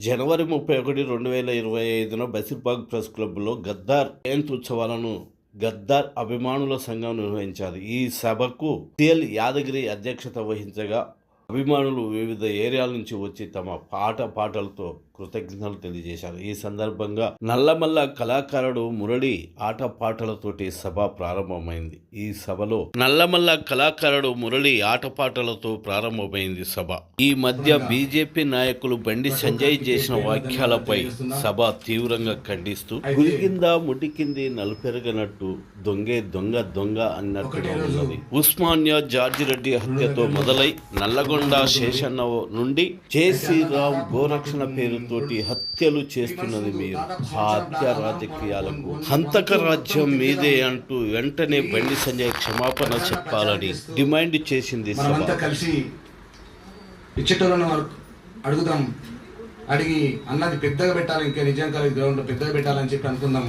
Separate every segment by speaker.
Speaker 1: జనవరి ముప్పై ఒకటి రెండు వేల ఇరవై ఐదున బసిర్బాగ్ ప్రెస్ క్లబ్లో గద్దార్ జయంతి ఉత్సవాలను గద్దార్ అభిమానుల సంఘం నిర్వహించారు. ఈ సభకు సిఎల్ యాదగిరి అధ్యక్షత వహించగా అభిమానులు వివిధ ఏరియాల నుంచి వచ్చి తమ పాట పాటలతో కృతజ్ఞతలు తెలియజేశారు. ఈ సందర్భంగా నల్లమల్ల కళాకారుడు మురళి ఆట పాటలతోటి సభ ప్రారంభమైంది. ఈ సభలో నల్లమల్ల కళాకారుడు మురళి ఆటపాటలతో ప్రారంభమైంది సభ. ఈ మధ్య బీజేపీ నాయకులు బండి సంజయ్ చేసిన వ్యాఖ్యలపై సభ తీవ్రంగా ఖండిస్తూ గురికింద ముటికింది నలుపెరగనట్టు దొంగే దొంగ దొంగ అన్నట్టుగా ఉన్నది. ఉస్మానియా జార్జి రెడ్డి హత్యతో మొదలై నల్లగొండ శేషన్న నుండి జేసీరామ్ గోరక్షణ పేరుతోటి హత్యలు చేస్తున్నది మీరు. ఆ హత్య రాజకీయాలకు హంతక రాజ్యం మీదే అంటూ వెంటనే బండి సంజయ్ క్షమాపణ చెప్పాలని డిమాండ్ చేసింది సభ.
Speaker 2: కలిసి ఇచ్చేటోళ్ళను అడుగుదాం. అడిగి అన్నది పెద్దగా పెట్టాలి ఇంకా నిజం కాదు గ్రౌండ్లో పెద్దగా పెట్టాలని చెప్పి అనుకుందాం.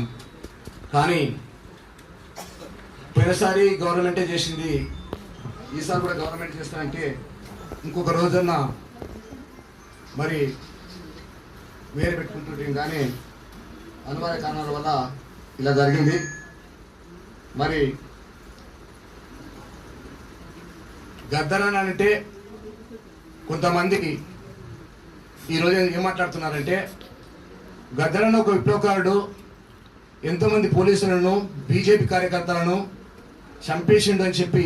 Speaker 2: కానీ పోయినసారి గవర్నమెంటే చేసింది. ఈసారి కూడా గవర్నమెంట్ చేస్తానంటే ఇంకొక రోజన్నా మరి వేరు పెట్టుకుంటుంటే కానీ అనివార్య కారణాల వల్ల ఇలా జరిగింది. మరి గద్దరని అంటే కొంతమందికి ఈరోజు ఏం మాట్లాడుతున్నారంటే గద్దరన్న ఒక విప్లవకారుడు ఎంతోమంది పోలీసులను బీజేపీ కార్యకర్తలను చంపేసిండు అని చెప్పి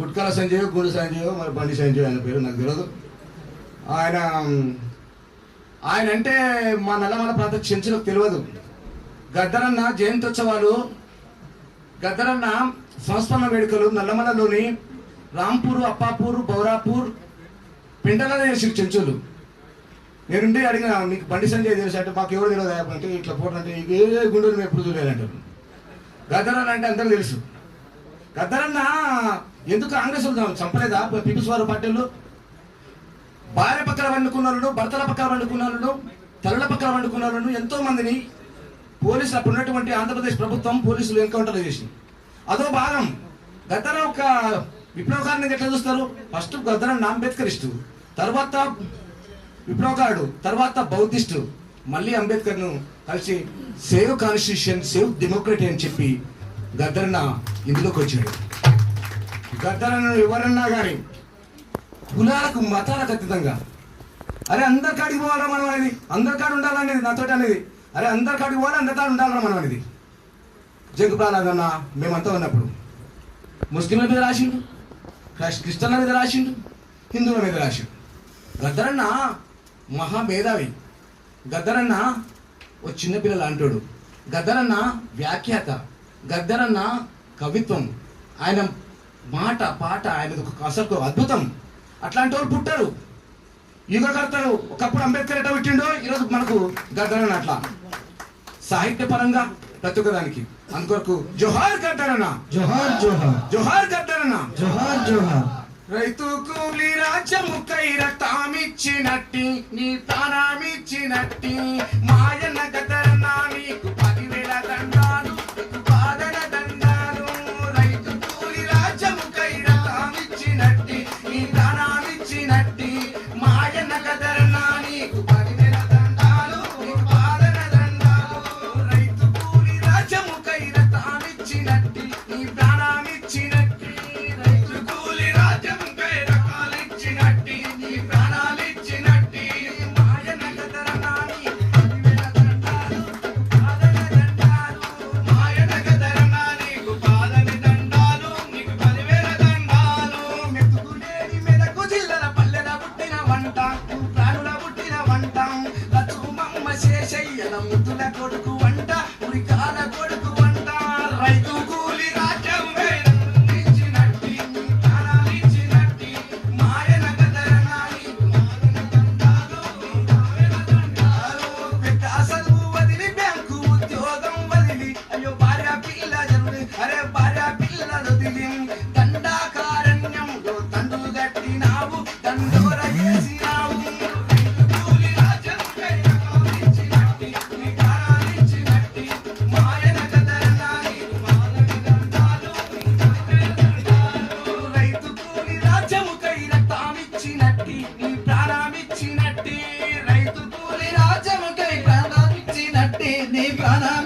Speaker 2: గుట్కల సంజయ్ గుడి సంజయ్ మరి బండి సంజయ్ ఆయన పేరు నాకు తెలియదు ఆయన ఆయన అంటే మా నల్లమల ప్రాంత చెంచులకు తెలియదు. గద్దరన్న జయంత్యోత్సవాలు గద్దరన్న సంస్మరణ వేడుకలు నల్లమలలోని రాంపూర్ అప్పాపూర్ బౌరాపూర్ పిండలలో చేసి చెంచులు. నేనుండి అడిగిన నీకు బండి సంజయ్ తెలుసు? అంటే మాకు ఎవరు తెలియదు అంటే ఇట్లా పోటీ అంటే ఏ గుండెలు మేము ఎప్పుడు చూడలేదంటారు గద్దరన్న అంటే అందరూ తెలుసు. గద్దరన్న ఎందుకు కాంగ్రెస్ చంపలేదా? పీపుల్స్ వారు పార్టీలు భార్య పక్కన వండుకున్న వాళ్ళు భర్తల పక్కన వండుకున్న వాళ్ళు తల్లుల పక్కన వండుకున్న వాళ్ళు ఎంతో మందిని పోలీసులు అప్పుడు ఉన్నటువంటి ఆంధ్రప్రదేశ్ ప్రభుత్వం పోలీసులు ఎన్కౌంటర్లు చేసి అదో భాగం గద్దర ఒక విప్లవకారుని ఎట్లా చూస్తారు? ఫస్ట్ గద్దర అంబేద్కరిస్టు తర్వాత విప్లవకారుడు తర్వాత బౌద్ధిస్టు మళ్ళీ అంబేద్కర్ను కలిసి సేవ్ కాన్స్టిట్యూషన్ సేవ్ డెమోక్రటీ అని చెప్పి గద్దరన్న ఇందులోకి వచ్చాడు. గద్దరన్న ఎవరన్నా కానీ కులాలకు మతాలకు అతీతంగా. అరే అందరి కాడికి పోవాలా మనం అనేది అందరి కాడ ఉండాలనేది నాతోటి అనేది. అరే అందరి కాడికి పోవాలి అందరి కాడ ఉండాలన్న మనం అనేది జంకు ప్రాణాదన్న మేమంతా ఉన్నప్పుడు. ముస్లింల మీద రాసిండు. క్రైస్- క్రిస్టియన్ల మీద రాసిండు. హిందువుల మీద రాసిండు. గద్దరన్న మహా మేధావి గద్దరన్న ఓ చిన్నపిల్లలు అంటాడు గద్దరన్న వ్యాఖ్యాత. గద్దరన్న కవిత్వం. ఆయన మాట పాట ఆయన ఒక అసలు అద్భుతం. అట్లాంటి వాళ్ళు పుట్టారు. యుగకర్తలు ఒకప్పుడు అంబేద్కర్ ఎట్లా పుట్టిండో ఈరోజు మనకు గద్దరన్న అట్లా. సాహిత్య పరంగా ప్రతి ఒక్కదానికి. అందుకొరకు జోహార్ గద్దరన్న
Speaker 3: జోహార్ జోహార్.
Speaker 2: జోహార్ గద్దరన్న
Speaker 3: జోహార్ జోహార్.
Speaker 2: రైతు కూలి రాజ్యము కై రక్తామిచ్చినట్టి నీ ప్రాణమిచ్చినట్టి మాయన్న గదరన్న నీకు పదివేల దండాలు ప్రాణమిచ్చినట్టి Anak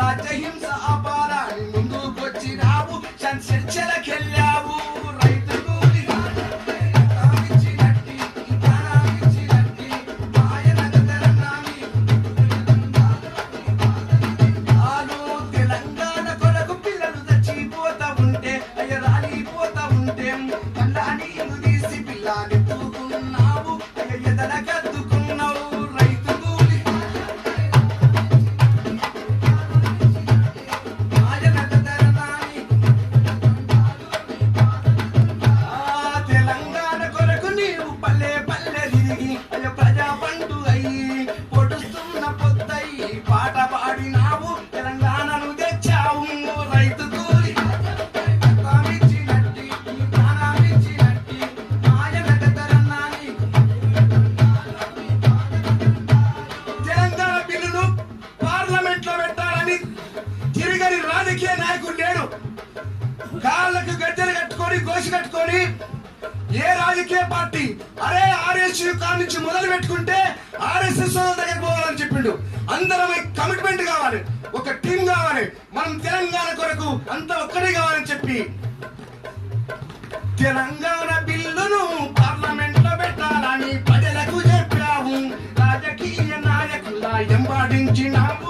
Speaker 2: I take himself. Party అరే ఆర్ఎస్ నుంచి మొదలు పెట్టుకుంటే ఆర్ఎస్ఎస్ దగ్గర పోవాలని చెప్పిండు. అందరం కమిట్మెంట్ కావాలి. ఒక టీం కావాలి. మనం తెలంగాణ కొరకు అంత ఒక్కడే కావాలని చెప్పి తెలంగాణ బిల్లును పార్లమెంట్లో పెట్టాలని ప్రజలకు చెప్పాము. రాజకీయ నాయకుల ఎంబడించినాము.